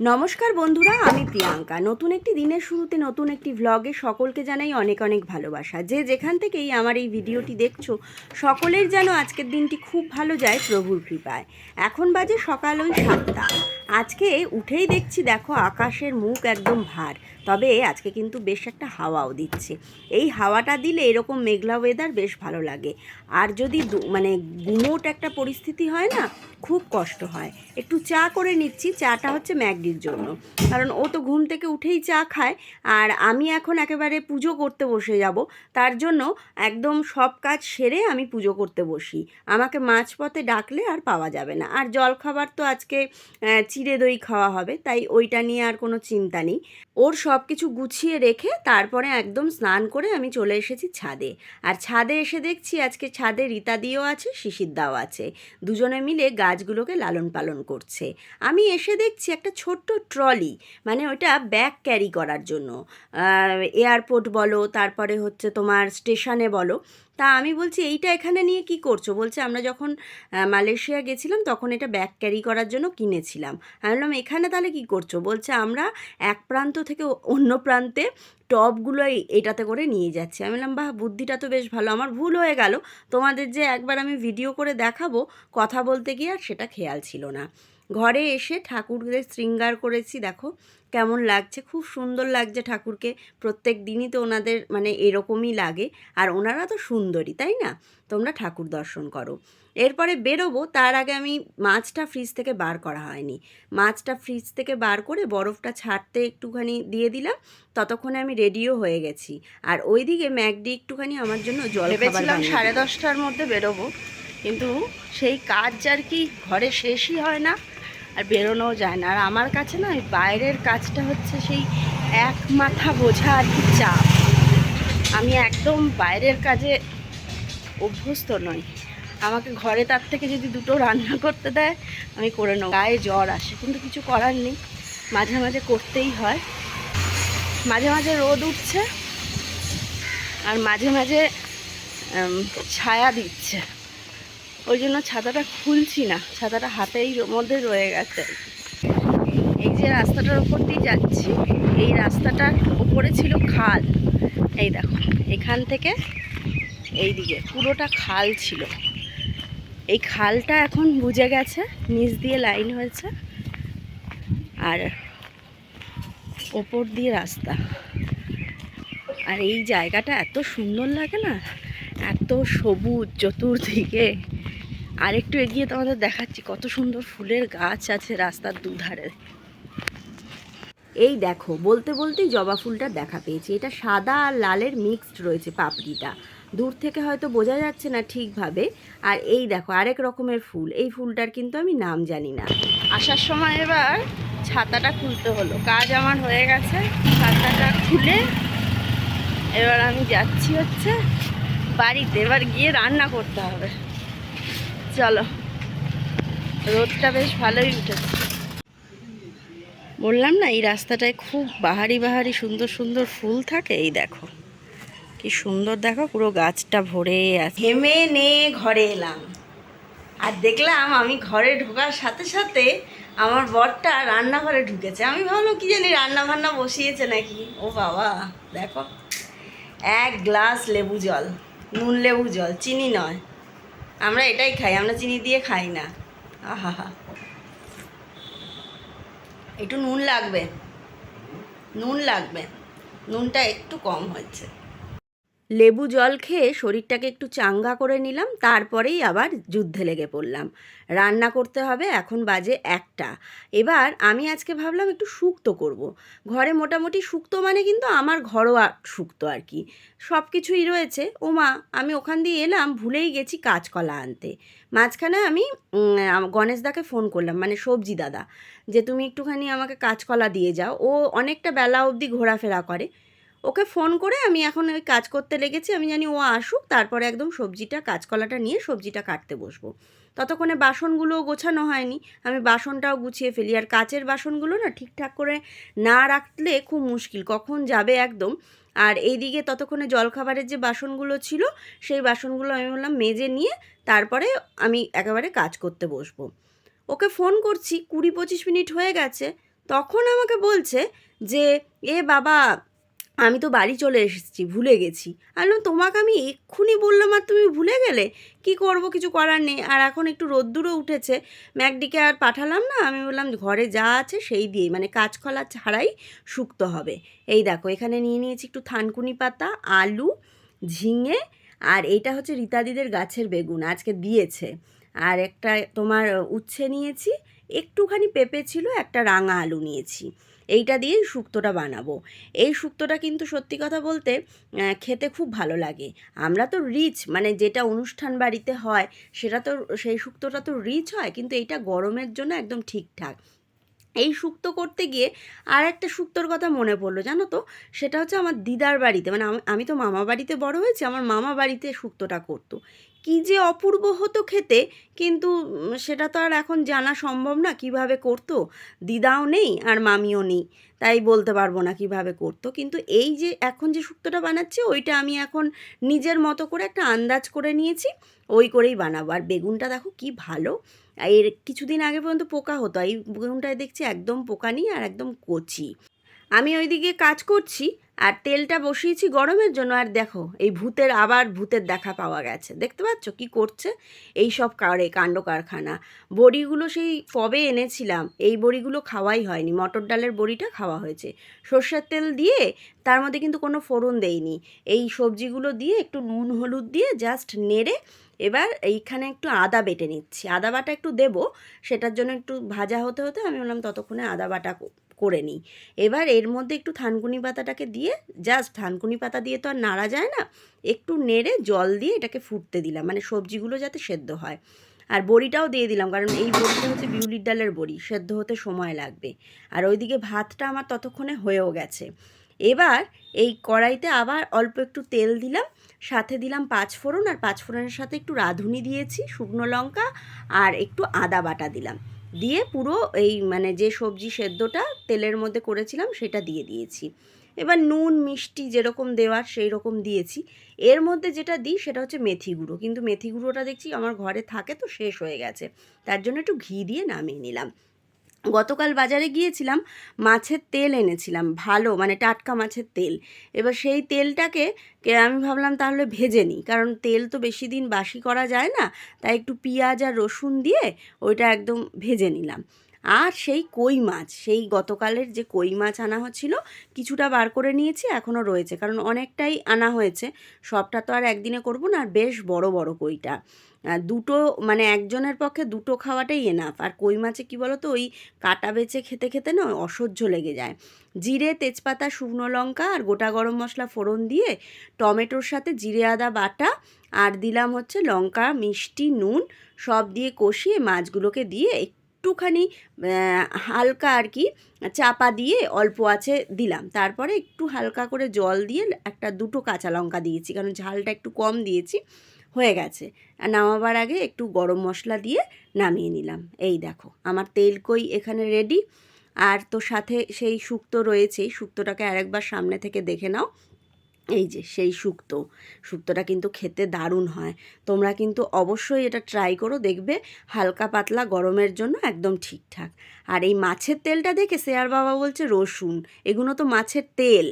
নমস্কার বন্ধুরা, আমি প্রিয়াঙ্কা। নতুন একটি দিনের শুরুতে নতুন একটি ভ্লগে সকলকে জানাই অনেক অনেক ভালোবাসা। যে যেখান থেকেই আমার এই ভিডিওটি দেখছ সকলের যেন আজকের দিনটি খুব ভালো যায় প্রভুর কৃপায়। এখন বাজে সকাল ওই সাতটা। আজকে উঠেই দেখছি, দেখো আকাশের মুখ একদম ভার। তবে আজকে কিন্তু বেশ একটা হাওয়াও দিচ্ছে। এই হাওয়াটা দিলে এরকম মেঘলা ওয়েদার বেশ ভালো লাগে। আর যদি মানে গুমোট একটা পরিস্থিতি হয় না খুব কষ্ট হয়। একটু চা করে নিচ্ছি, চাটা হচ্ছে ম্যাগডির জন্য। কারণ ও তো ঘুম থেকে উঠেই চা খায়, আর আমি এখন একেবারে পুজো করতে বসে যাব। তার জন্য একদম সব কাজ সেরে আমি পুজো করতে বসি। আমাকে মাঝপথে ডাকলে আর পাওয়া যাবে না। আর জলখাবার তো আজকে চিড়ে দই খাওয়া হবে, তাই ওইটা নিয়ে আর কোনো চিন্তা নেই। ওর সব কিছু গুছিয়ে রেখে তারপরে একদম স্নান করে আমি চলে এসেছি ছাদে। আর ছাদে এসে দেখছি আজকে ছাদে রীতাদিও আছে, শিশিরদাও আছে। দুজনে মিলে গাছগুলোকে লালন পালন করছে। আমি এসে দেখছি একটা ছোট্ট ট্রলি মানে ওটা ব্যাগ ক্যারি করার জন্য। এয়ারপোর্ট বলো, তারপরে হচ্ছে তোমার স্টেশনে বলো। তা আমি বলছি, এইটা এখানে নিয়ে কি করছ? বলছে, আমরা যখন মালয়েশিয়া গেছিলাম, তখন এটা ব্যাগ ক্যারি করার জন্য কিনেছিলাম। আমি বললাম, এখানে তাহলে কি করছ? বলছে, আমরা এক প্রান্ত থেকে অন্য প্রান্তে টবগুলো এটাতে করে নিয়ে যাচ্ছি। আমি বললাম, বাহ, বুদ্ধিটা তো বেশ ভালো। আমার ভুল হয়ে গেল। তোমাদের যে একবার আমি ভিডিও করে দেখাবো, কথা বলতে গিয়ে আর সেটা খেয়াল ছিল না। ঘরে এসে ঠাকুরদের শৃঙ্গার করেছি, দেখো কেমন লাগছে। খুব সুন্দর লাগছে ঠাকুরকে। প্রত্যেক দিনই তো ওনাদের মানে এরকমই লাগে। আর ওনারা তো সুন্দরী, তাই না? তোমরা ঠাকুর দর্শন করো। এরপরে বেরোবো, তার আগে আমি মাছটা ফ্রিজ থেকে বার করা হয়নি। মাছটা ফ্রিজ থেকে বার করে বরফটা ছাড়তে একটুখানি দিয়ে দিলাম। ততক্ষণে আমি রেডিও হয়ে গেছি। আর ওইদিকে ম্যাকডি একটুখানি আমার জন্য জল ভেবেছিলাম সাড়ে দশটার মধ্যে বেরোবো, কিন্তু সেই কাজ আর কি ঘরে শেষই হয় না। আর বেরোনোও যায় না। আর আমার কাছে না বাইরের কাজটা হচ্ছে সেই এক মাথা বোঝা আর কি চাপ। আমি একদম বাইরের কাজে অভ্যস্ত নই। আমাকে ঘরে তার থেকে যদি দুটো রান্না করতে দেয়, আমি করে নেব। গায়ে জ্বর আসে, কিন্তু কিছু করার নেই। মাঝে মাঝে করতেই হয়। মাঝে মাঝে রোদ উঠছে আর মাঝে মাঝে ছায়া দিচ্ছে। ওই জন্য ছাতাটা খুলছি না, ছাতাটা হাতেই মধ্যে রয়ে গেছে। এই যে রাস্তাটার ওপর দিয়ে যাচ্ছি, এই রাস্তাটার ওপরে ছিল খাল। এই দেখো, এখান থেকে এই দিকে পুরোটা খাল ছিল। এই খালটা এখন বুঝে গেছে, নিচ দিয়ে লাইন হয়েছে, আর ওপর দিয়ে রাস্তা। আর এই জায়গাটা এত সুন্দর লাগে না, এত সবুজ চতুর্দিকে। আর একটু এগিয়ে তোমাদের দেখাচ্ছি কত সুন্দর ফুলের গাছ আছে রাস্তার দুধারে। এই দেখো, বলতে বলতেই জবা ফুলটা দেখা পেয়েছি। এটা সাদা আর লালের মিক্সড রয়েছে পাপড়িটা। দূর থেকে হয়তো বোঝা যাচ্ছে না ঠিকভাবে। আর এই দেখো, আরেক রকমের ফুল। এই ফুলটার কিন্তু আমি নাম জানি না। আসার সময় এবার ছাতাটা খুলতে হলো। কাজ আমার হয়ে গেছে, ছাতাটা খুলে এবার আমি যাচ্ছি হচ্ছে বাড়িতে। এবার গিয়ে রান্না করতে হবে। চলো। রোদটা বেশ ভালোই উঠেছে। বললাম না, এই রাস্তাটায় খুব বাহারি বাহারি সুন্দর সুন্দর ফুল থাকে, এই দেখো। কি সুন্দর দেখো, পুরো গাছটা ভরে আছে। হেমে নে, ঘরে এলাম। আর দেখলাম আমি ঘরে ঢোকার সাথে সাথে আমার বরটা রান্নাঘরে ঢুকেছে। আমি ভাবলাম, কি জানি রান্না বান্না বসিয়েছে নাকি? ও বাবা, দেখো। এক গ্লাস লেবু জল, নুন লেবু জল, চিনি নয়। আমরা এটাই খাই, আমরা চিনি দিয়ে খাই না। আহা একটু নুন লাগবে। নুন লাগবে। নুনটা একটু কম হচ্ছে লেবু জল খেয়ে শরীরটাকে একটু চাঙ্গা করে নিলাম, তারপরেই আবার যুদ্ধে লেগে পড়লাম। রান্না করতে হবে, এখন বাজে একটা। এবার আমি আজকে ভাবলাম একটু শুক্তো করব। ঘরে মোটামুটি শুক্তো মানে কিন্তু আমার ঘরোয়া শুক্তো আর কি। সব কিছুই রয়েছে। ওমা, আমি ওখান দিয়ে এলাম, ভুলেই গেছি কাঁচকলা আনতে। মাঝখানে আমি গণেশদাকে ফোন করলাম মানে সবজি দাদা, যে তুমি একটুখানি আমাকে কাঁচকলা দিয়ে যাও। ও অনেকটা বেলা অবধি ঘোরাফেরা করে। ওকে ফোন করে আমি এখন ওই কাজ করতে লেগেছি, আমি জানি ও আসুক, তারপরে একদম সবজিটা, কাঁচকলাটা নিয়ে সবজিটা কাটতে বসবো। ততক্ষণে বাসনগুলোও গোছানো হয়নি, আমি বাসনটাও গুছিয়ে ফেলি। আর কাচের বাসনগুলো না ঠিকঠাক করে না রাখলে খুব মুশকিল, কখন যাবে একদম। আর এইদিকে ততক্ষণে জলখাবারের যে বাসনগুলো ছিল, সেই বাসনগুলো আমি বললাম মেজে নিয়ে তারপরে আমি একেবারে কাজ করতে বসবো। ওকে ফোন করছি, কুড়ি পঁচিশ মিনিট হয়ে গেছে, তখন আমাকে বলছে যে, এ বাবা আমি তো বাড়ি চলে এসেছি, ভুলে গেছি। আমি তোমাকে আমি এক্ষুনি বললাম আর তুমি ভুলে গেলে? কি করব? কিছু করার নেই। আর এখন একটু রোদ্দুরও উঠেছে। ম্যাকডিকে আর পাঠালাম না। আমি বললাম, ঘরে যা আছে সেই দিয়েই মানে কাঁচকলা ছাড়াই শুক্তো হবে। এই দেখো, এখানে নিয়ে নিয়েছি একটু থানকুনি পাতা, আলু, ঝিঙে, আর এইটা হচ্ছে রীতাদিদের গাছের বেগুন, আজকে দিয়েছে। আর একটা তোমার উচ্ছে নিয়েছি একটুখানি পেঁপে ছিল, একটা রাঙা আলু নিয়েছি। এইটা দিয়েই শুক্তোটা বানাবো। এই শুক্তোটা কিন্তু সত্যি কথা বলতে খেতে খুব ভালো লাগে। আমরা তো রিচ মানে যেটা অনুষ্ঠান বাড়িতে হয়, সেটা তো, সেই শুক্তোটা তো রিচ হয়, কিন্তু এইটা গরমের জন্য একদম ঠিকঠাক। এই শুক্তো করতে গিয়ে আর একটা শুক্তোর কথা মনে পড়ল, জানো তো? সেটা হচ্ছে আমার দিদার বাড়িতে মানে আমি- তো মামা বাড়িতে বড় হয়েছি, আমার মামা বাড়িতে শুক্তোটা করতো। কী যে অপূর্ব হতো খেতে, কিন্তু সেটা তো আর এখন জানা সম্ভব না, কীভাবে করতো? দিদাও নেই আর মামিও নেই, তাই বলতে পারব না কীভাবে করতো। কিন্তু এই যে এখন যে শুক্তোটা বানাচ্ছি, ওইটা আমি এখন নিজের মতো করে একটা আন্দাজ করে নিয়েছি, ওই করেই বানাবো। আর বেগুনটা দেখো কি ভালো এর কিছুদিন আগে পর্যন্ত পোকা হতো। এই বেগুনটায় দেখছি একদম পোকা নেই আর একদম কচি। আমি ওইদিকে কাজ করছি আর তেলটা বসিয়েছি গরমের জন্য। আর দেখো, এই ভূতের আবার ভূতের দেখা পাওয়া গেছে। দেখতে পাচ্ছ কি করছে? এই সব কারে, কাণ্ড কারখানা। বড়িগুলো সেই কবে এনেছিলাম? এই বড়িগুলো খাওয়াই হয়নি। মটর ডালের বড়িটা খাওয়া হয়েছে। সর্ষের তেল দিয়ে তার মধ্যে কিন্তু কোনো ফোড়ন দেইনি। এই সবজিগুলো দিয়ে একটু নুন, হলুদ দিয়ে জাস্ট নেড়ে এবার এইখানে একটু আদা বেটে নিচ্ছি। আদা বাটা একটু দেবো, সেটার জন্য একটু ভাজা হতে হতে আমি বললাম ততক্ষণে আদা বাটা করে নিই। এবার এর মধ্যে একটু থানকুনি পাতাটাকে দিয়ে জাস্ট থানকুনি পাতা দিয়ে তো আর নাড়া যায় না, একটু নেড়ে জল দিয়ে এটাকে ফুটতে দিলাম মানে সবজিগুলো যাতে সেদ্ধ হয়। আর বড়িটাও দিয়ে দিলাম, কারণ এই বড়িটা হচ্ছে বিউলির ডালের বড়ি, সেদ্ধ হতে সময় লাগবে। আর ওইদিকে ভাতটা আমার ততক্ষণে হয়েও গেছে। এবার এই কড়াইতে আবার অল্প একটু তেল দিলাম, সাথে দিলাম পাঁচফোড়ন, আর পাঁচফোড়নের সাথে একটু রাঁধুনি দিয়েছি, শুকনো লঙ্কা, আর একটু আদা বাটা দিলাম। দিয়ে পুরো এই মানে যে সবজি সেদ্ধটা তেলের মধ্যে করেছিলাম, সেটা দিয়ে দিয়েছি। এবার নুন, মিষ্টি যেরকম দেওয়ার সেই রকম দিয়েছি। এর মধ্যে যেটা দিই সেটা হচ্ছে মেথি গুঁড়ো। কিন্তু মেথি গুঁড়োটা দেখছি আমার ঘরে থাকে তো শেষ হয়ে গেছে। তার জন্য একটু ঘি দিয়ে নামিয়ে নিলাম। গতকাল বাজারে গিয়েছিলাম, মাছের তেল এনেছিলাম, ভালো মানে টাটকা মাছের তেল। এবার সেই তেলটাকে আমি ভাবলাম তাহলে ভেজে নিই, কারণ তেল তো বেশি দিন বাসি করা যায় না, তাই একটু পেঁয়াজ আর রসুন দিয়ে ওইটা একদম ভেজে নিলাম। আর সেই কই মাছ, সেই গতকালের যে কই মাছ আনা হচ্ছিল, কিছুটা বার করে নিয়েছি, এখনও রয়েছে, কারণ অনেকটাই আনা হয়েছে, সবটা তো আর একদিনে করব না, আর বেশ বড় বড় কইটা। দুটো মানে একজনের পক্ষে দুটো খাওয়াটাই এনাফ আর কই মাছে কী বলো তো ওই কাটা বেছে খেতে খেতে না অসহ্য লেগে যায়। জিরে, তেজপাতা, শুকনো লঙ্কা আর গোটা গরম মশলা ফোড়ন দিয়ে টমেটোর সাথে জিরে, আদা, বাটা আর দিলাম হচ্ছে লঙ্কা, মিষ্টি, নুন সব দিয়ে কষিয়ে মাছগুলোকে দিয়ে একটুখানি হালকা আর কি চাপা দিয়ে অল্প আছে দিলাম। তারপরে একটু হালকা করে জল দিয়ে একটা দুটো কাঁচা লঙ্কা দিয়েছি, কারণ ঝালটা একটু কম দিয়েছি। হয়ে গেছে। আর নামাবার আগে একটু গরম মশলা দিয়ে নামিয়ে নিলাম। এই দেখো, আমার তেল কই এখানে রেডি আর তো সাথে সেই শুক্তো রয়েছেই, শুক্তোটাকে আরেকবার সামনে থেকে দেখে নাও। এই যে, সেই শুক্তো। শুক্তোটা কিন্তু খেতে দারুণ হয়। তোমরা কিন্তু অবশ্যই এটা ট্রাই করো, দেখবে হালকা পাতলা গরমের জন্য একদম ঠিকঠাক। আর এই মাছের তেলটা দেখে শেয়ার বাবা বলছে রসুন, এগুলো তো মাছের তেল।